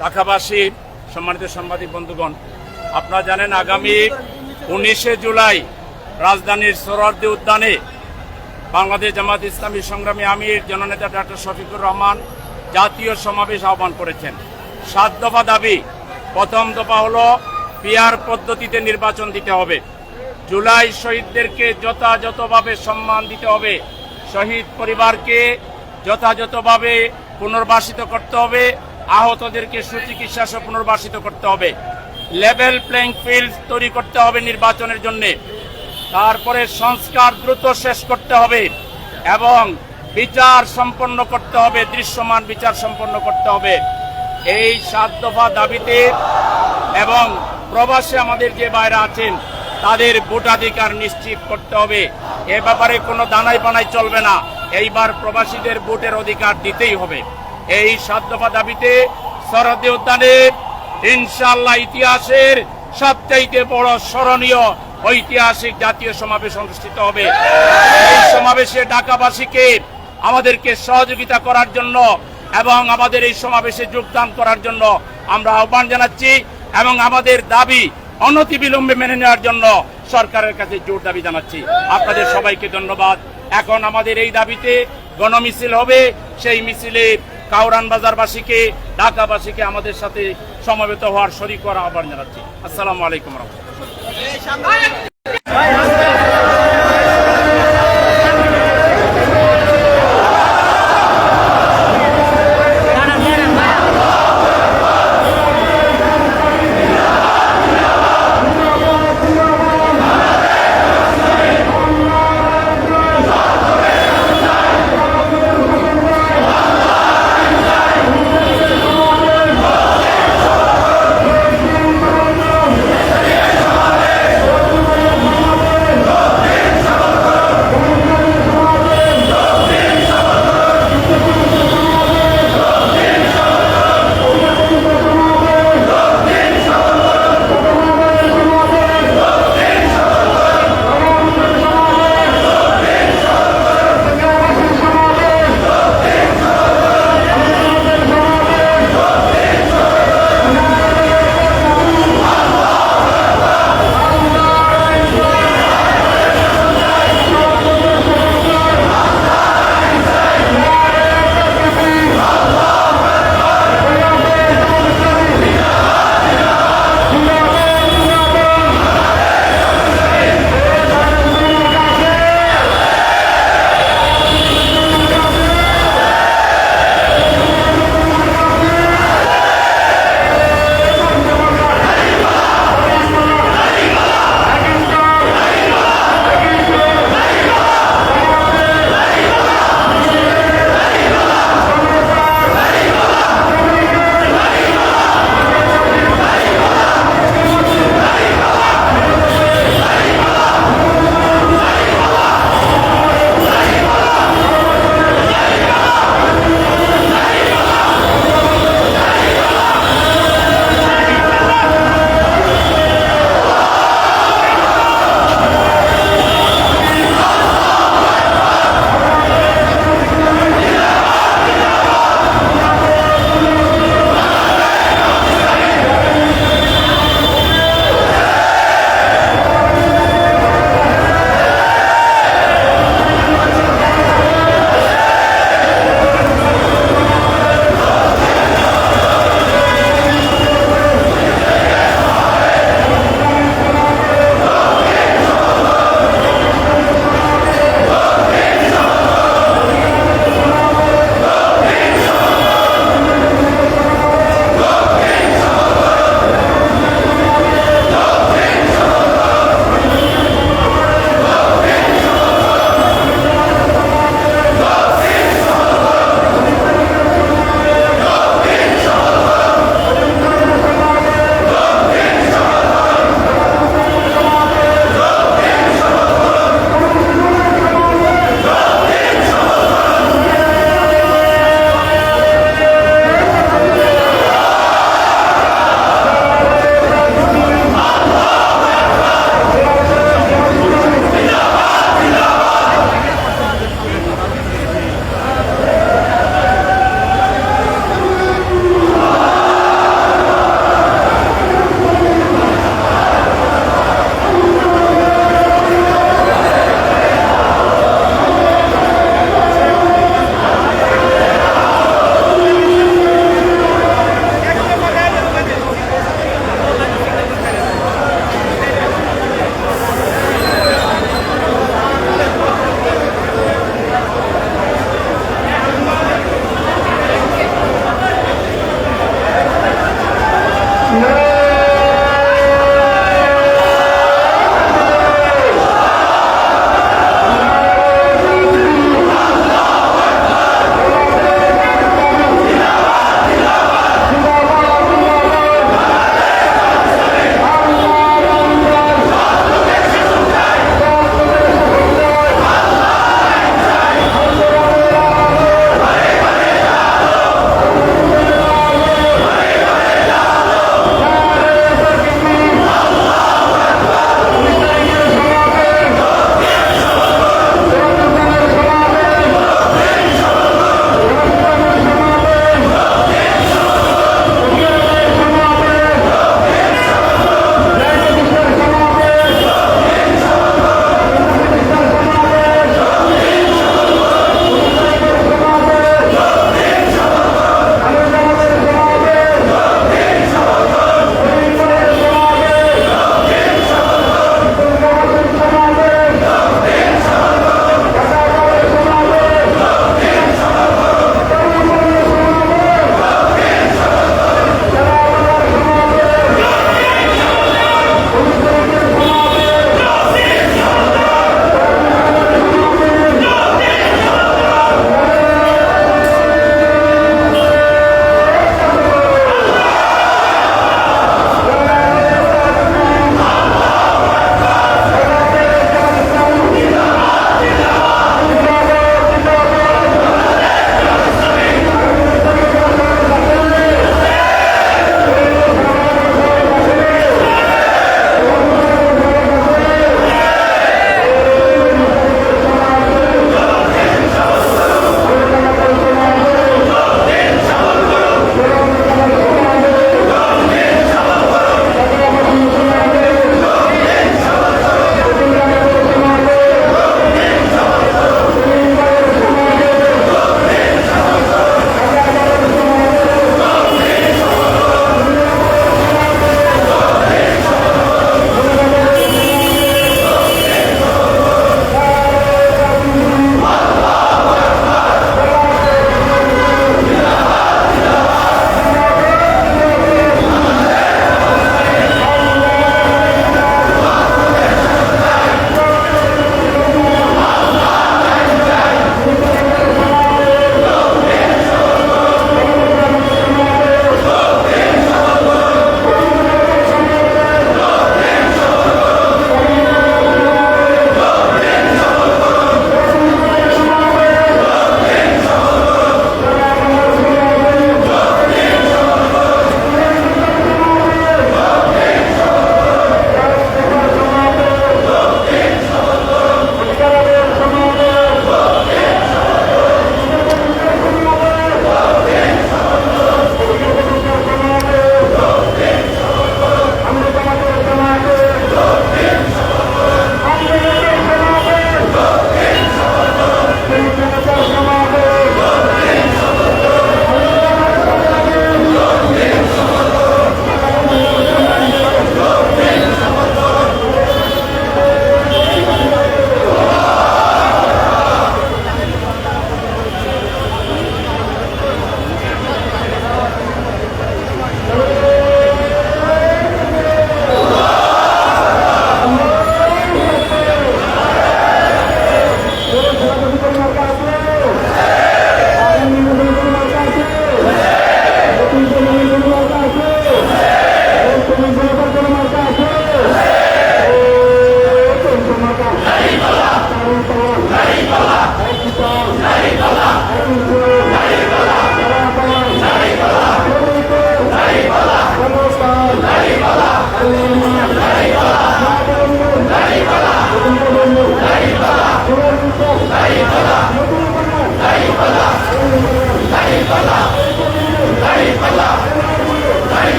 ঢাকাবাসী, সম্মানিত সাংবাদিক বন্ধুগণ, আপনারা জানেন আগামী উনিশে জুলাই রাজধানীর সোহরাওয়ার্দী উদ্যানে বাংলাদেশ জামাত ইসলামী সংগ্রামী আমির, জননেতা ডক্টর শফিকুর রহমান জাতীয় সমাবেশ আহ্বান করেছেন। সাত দফা দাবি, প্রথম দফা হলো পিয়ার পদ্ধতিতে নির্বাচন দিতে হবে। জুলাই শহীদদেরকে যথাযথভাবে সম্মান দিতে হবে। শহীদ পরিবারকে যথাযথভাবে পুনর্বাসিত করতে হবে। আহতদেরকে সুচিকিৎসা পুনর্বাসিত করতে হবে। লেভেল প্লেইং ফিল্ড তৈরি করতে হবে নির্বাচনের জন্যে। তারপরে সংস্কার দ্রুত শেষ করতে হবে এবং বিচার সম্পন্ন করতে হবে, দৃশ্যমান বিচার সম্পন্ন করতে হবে। এই সাত দফা দাবিতে এবং প্রবাসে আমাদের যে বাইরে আছেন, তাদের ভোটাধিকার নিশ্চিত করতে হবে। এ ব্যাপারে কোনো দানাই পানাই চলবে না। এইবার প্রবাসীদের ভোটের অধিকার দিতেই হবে। এই সাত দফা দাবিতে সরদে উদ্যানে ইনশাল্লাহ ইতিহাসের সবচাইতে বড় স্মরণীয় ঐতিহাসিক জাতীয় সমাবেশ অনুষ্ঠিত হবে। এই সমাবেশে ঢাকাবাসীকে আমাদেরকে সহযোগিতা করার জন্য এবং আমাদের এই সমাবেশে যোগদান করার জন্য আমরা আহ্বান জানাচ্ছি এবং আমাদের দাবি অনতিবিলম্বে মেনে নেওয়ার জন্য সরকারের কাছে জোর দাবি জানাচ্ছি। আপনাদের সবাইকে ধন্যবাদ। এখন আমাদের এই দাবিতে গণমিছিল হবে। সেই মিছিলে কাউরান বাজারবাসীকে ঢাকাবাসীকে আমাদের সাথে সমবেত হওয়ার শরিক করা আহ্বান জানাচ্ছি। আসসালামু আলাইকুম রহমতুল্লাহ।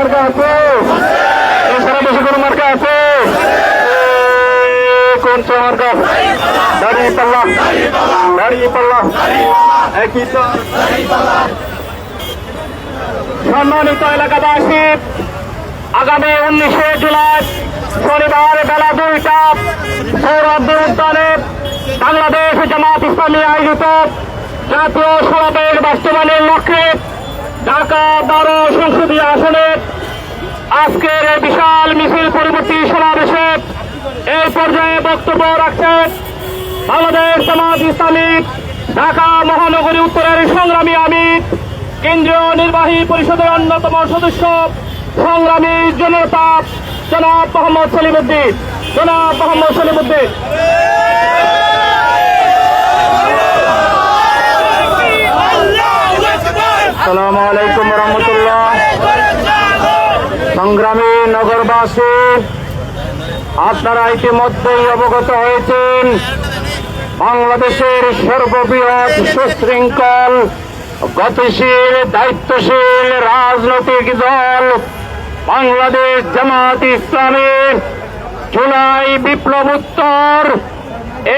মার্কা আছে? সারা দেশে কোনো মার্কা আছে? কোন সে মার্কা? দাঁড়িয়ে পাল্লা দাঁড়িয়ে পাল্লা একই তো সম্মানিত এলাকাবাসী, আগামী উনিশে জুলাই শনিবার বেলা দুইটা সৌরভ উদ্যানে বাংলাদেশ জামাত ইসলামী আয়োজিত জাতীয় সমাবেশ বাস্তবায়নের লক্ষ্যে ঢাকা বারো সংসদীয় আসনে আজকের এই বিশাল মিছিল পরবর্তী সমাবেশে এই পর্যায়ে বক্তব্য রাখছেন বাংলাদেশ জামাত ইসলামী ঢাকা মহানগরী উত্তরের সংগ্রামী আমির, কেন্দ্রীয় নির্বাহী পরিষদের অন্যতম সদস্য, সংগ্রামী জনতা, জনাব মোহাম্মদ সলিমুদ্দিন। জনাব মোহাম্মদ সলিমুদ্দিন। সালাম আলাইকুম রহমতুল্লাহ সংগ্রামী নগরবাসী, আপনারা ইতিমধ্যেই অবগত হয়েছেন, বাংলাদেশের সর্ববৃহৎ সুশৃঙ্খল, গতিশীল, দায়িত্বশীল রাজনৈতিক দল, বাংলাদেশ জামাত ইসলামী জুলাই বিপ্লব উত্তর,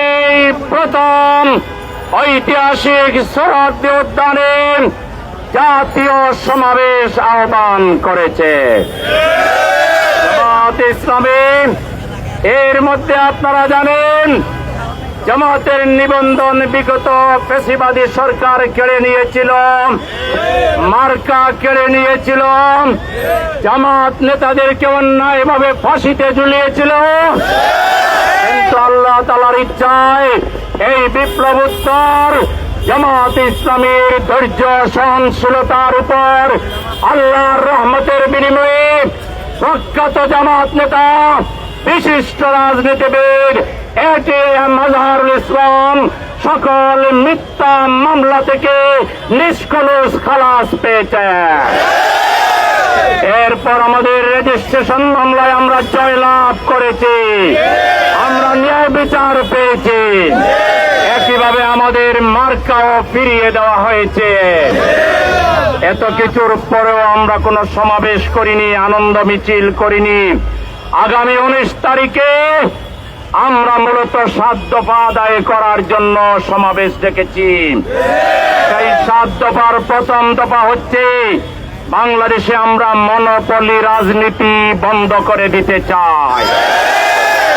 এই প্রথম ঐতিহাসিক শরদ উদ্যানে জাতীয় সমাবেশ আহ্বান করেছে। ইসলামী, এর মধ্যে আপনারা জানেন, জামাতের নিবন্ধন বিগত পেশিবাদী সরকার কেড়ে নিয়েছিল, মার্কা কেড়ে নিয়েছিল, জামাত নেতাদেরকে অন্যায়ভাবে ফাঁসিতে ঝুলিয়েছিল। কিন্তু আল্লাহ তালার ইচ্ছায় এই বিপ্লব উত্তর জামাত ইসলামের ধৈর্য, সহনশীলতার উপর আল্লাহর রহমতের বিনিময়ে প্রখ্যাত জামাত নেতা, বিশিষ্ট রাজনীতিবিদ এটি মজহারুল ইসলাম সকল মিথ্যা মামলা থেকে নিষ্কলুষ খালাস পেয়েছে। এরপর আমাদের রেজিস্ট্রেশন মামলায় আমরা জয়লাভ করেছি। আমরা ন্যায় বিচার পেয়েছি। একইভাবে আমাদের মার্কাও ফিরিয়ে দেওয়া হয়েছে। এত কিছুর পরেও আমরা কোনো সমাবেশ করিনি, আনন্দ মিছিল করিনি। আগামী উনিশ তারিখে আমরা মূলত সাত দফা আদায় করার জন্য সমাবেশ ডেকেছি। সেই সাত দফার প্রথম দফা হচ্ছে বাংলাদেশে আমরা মনোপলি রাজনীতি বন্ধ করে দিতে চাই।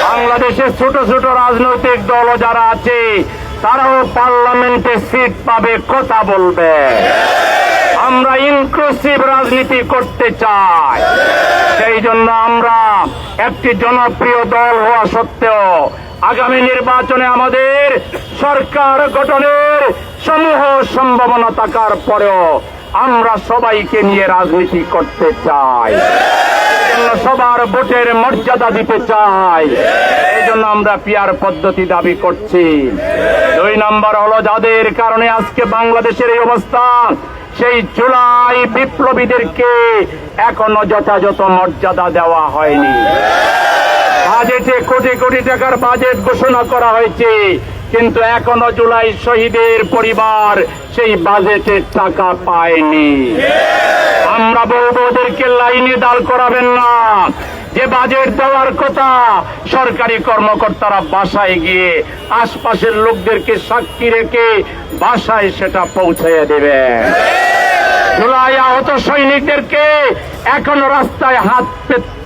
বাংলাদেশের ছোট ছোট রাজনৈতিক দল যারা আছে তারাও পার্লামেন্টে সিট পাবে, কথা বলবে। আমরা ইনক্লুসিভ রাজনীতি করতে চাই। সেই জন্য আমরা একটি জনপ্রিয় দল হওয়া সত্ত্বেও আগামী নির্বাচনে আমাদের সরকার গঠনের সমূহ সম্ভাবনা থাকার পরেও আমরা সবাইকে নিয়ে রাজনীতি করতে চাই। সবার ভোটের মর্যাদা দিতে চাই। এই জন্য আমরা পিয়ার পদ্ধতি দাবি করছি। দুই নম্বর হলো যাদের কারণে আজকে বাংলাদেশের এই অবস্থা, সেই জুলাই বিপ্লবীদেরকে এখনও যথাযথ মর্যাদা দেওয়া হয়নি। বাজেটে কোটি কোটি টাকার বাজেট ঘোষণা করা হয়েছে। কিন্তু এখনও জুলাই শহীদের পরিবার সেই বাজেটের টাকা পায়নি। আমরা বলব ওদেরকে লাইনে দাঁড় করাবেন না। যে বাজেট দেওয়ার কথা সরকারি কর্মকর্তারা বাসায় গিয়ে আশপাশের লোকদেরকে সাক্ষী রেখে বাসায় সেটা পৌঁছে দেবেন। জুলাই সৈনিকদেরকে এখনও রাস্তায় হাত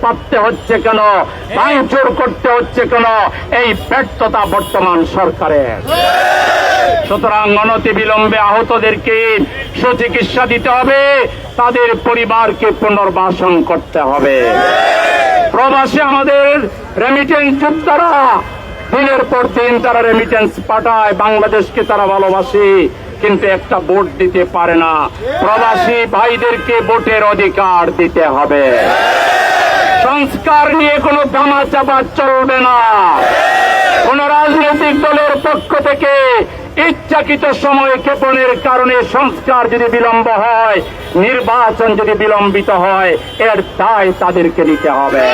পাততে হচ্ছে কেন? ভাঙচুর করতে হচ্ছে কেন? এই ব্যর্থতা বর্তমান সরকারের। সুতরাং অনতি বিলম্বে আহতদেরকে সুচিকিৎসা দিতে হবে, তাদের পরিবারকে পুনর্বাসন করতে হবে। প্রবাসে আমাদের রেমিটেন্স যোদ্ধারা দিনের পর দিন তারা রেমিটেন্স পাঠায়, বাংলাদেশকে তারা ভালোবাসে। কিন্তু একটা ভোট দিতে পারে না। প্রবাসী ভাইদেরকে ভোটের অধিকার দিতে হবে। সংস্কার নিয়ে কোনো দামা চাপা চলবে না। কোন রাজনৈতিক দলের পক্ষ থেকে ইচ্ছাকৃত সময় ক্ষেপণের কারণে সংস্কার যদি বিলম্ব হয়, নির্বাচন যদি বিলম্বিত হয়, এর দায় তাদেরকে নিতে হবে।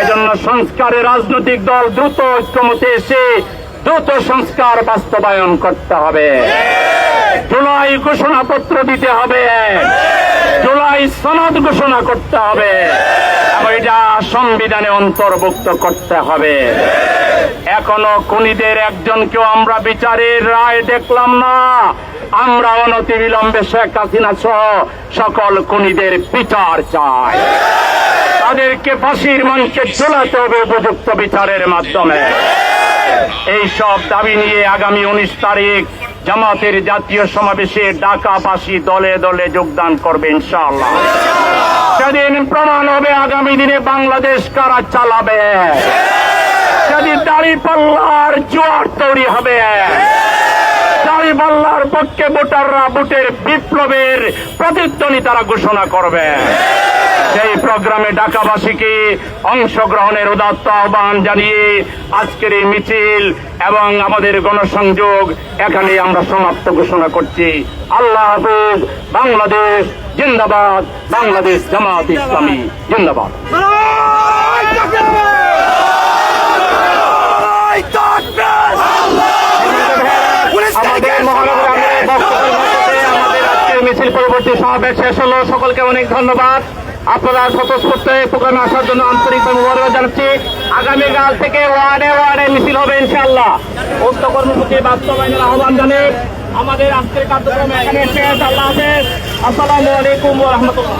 এজন্য সংস্কারে রাজনৈতিক দল দ্রুত ঐক্যমতে এসে দ্রুত সংস্কার বাস্তবায়ন করতে হবে। জুলাই ঘোষণাপত্র দিতে হবে। জুলাই সনদ ঘোষণা করতে হবে। এটা সংবিধানে অন্তর্ভুক্ত করতে হবে। এখনও খুনিদের একজনকেও আমরা বিচারের রায় দেখলাম না। আমরা অনতি বিলম্বে শেখ হাসিনা সহ সকল খুনিদের বিচার চাই। তাদেরকে ফাঁসির মঞ্চে ঝোলাতে হবে উপযুক্ত বিচারের মাধ্যমে। এই সব দাবি নিয়ে আগামী উনিশ তারিখ জামাতের জাতীয় সমাবেশে ঢাকাবাসী দলে দলে যোগদান করবে ইনশাআল্লাহ। সেদিন প্রমাণ হবে আগামী দিনে বাংলাদেশ কারা চালাবে। সেদিন দাড়ি পাল্লার জোয়ার তৈরি হবে। দাড়ি পাল্লার পক্ষে ভোটাররা ভোটের বিপ্লবের প্রতিধ্বনি তারা ঘোষণা করবে। সেই প্রোগ্রামে ঢাকাবাসীকে অংশগ্রহণের উদাত্ত আহ্বান জানিয়ে আজকের এই মিছিল এবং আমাদের গণসংযোগ এখানে আমরা সমাপ্ত ঘোষণা করছি। আল্লাহ হাফিজ, বাংলাদেশ জিন্দাবাদ, বাংলাদেশ জামাত ইসলামী জিন্দাবাদ। মিছিল পরবর্তী সমাবেশ শেষ হলো। সকলকে অনেক ধন্যবাদ। আপনারা স্বতঃস্ফূর্ত এই প্রোগ্রামে আসার জন্য আন্তরিকভাবে মুবারক জানাচ্ছি আগামীকাল থেকে ওয়ার্ডে ওয়ার্ডে মিছিল হবে ইনশাআল্লাহ উক্ত কর্মসূচি বাস্তবায়নের আহ্বান জানিয়ে আমাদের আজকের কার্যক্রম এখানে শেষ আল্লাহ হাফেজ আসসালামু আলাইকুম ওয়া রাহমাতুল্লাহ!